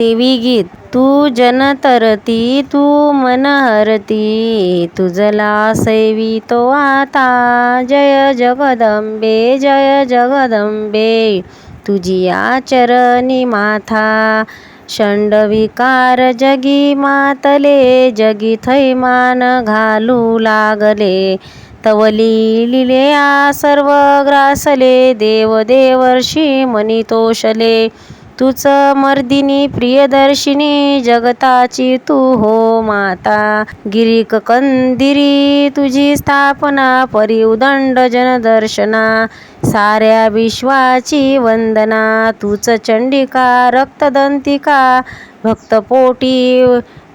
देवी गीत तू जनतरती तू मन हरती तुझला सेवितो आता. जय जगदंबे जय जगदंबे तुझी आचरणी माथा. षंडविकार जगी मातले जगी थैमान घालू लागले. तवली लिलेया सर्व ग्रासले देव देवर्षी मनी तोषले तूच मर्दिनी प्रियदर्शिनी जगताची तू हो माता. गिरीक कंदिरी तुझी स्थापना परिउदंड जनदर्शना. साऱ्या विश्वाची वंदना तूच चंडिका रक्तदंतिका भक्तपोटी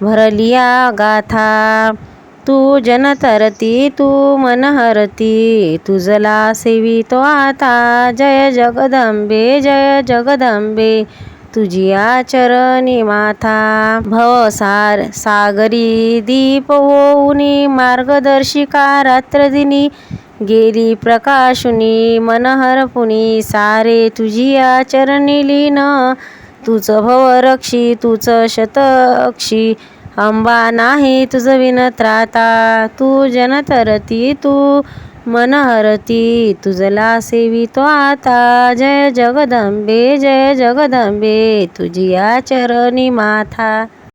भरलिया गाथा. तू जनतरती तू मनहरती तुझला सेवितो आता. जय जगदंबे जय जगदंबे तुझी आचरणी माथा. भवसार सागरी दीप होऊनी मार्गदर्शिका रात्रदिनी. गेली प्रकाशुनी मनहरपुनी सारे तुझी आचरणी लीन. तूच भवरक्षी तूच शतक्षी अंबा नाही तुझ विनत्राता तू जनतरती तू मनहरती तुझला सेवितो आता. जय जगदंबे जय जगदंबे तुझी चरणी माथा.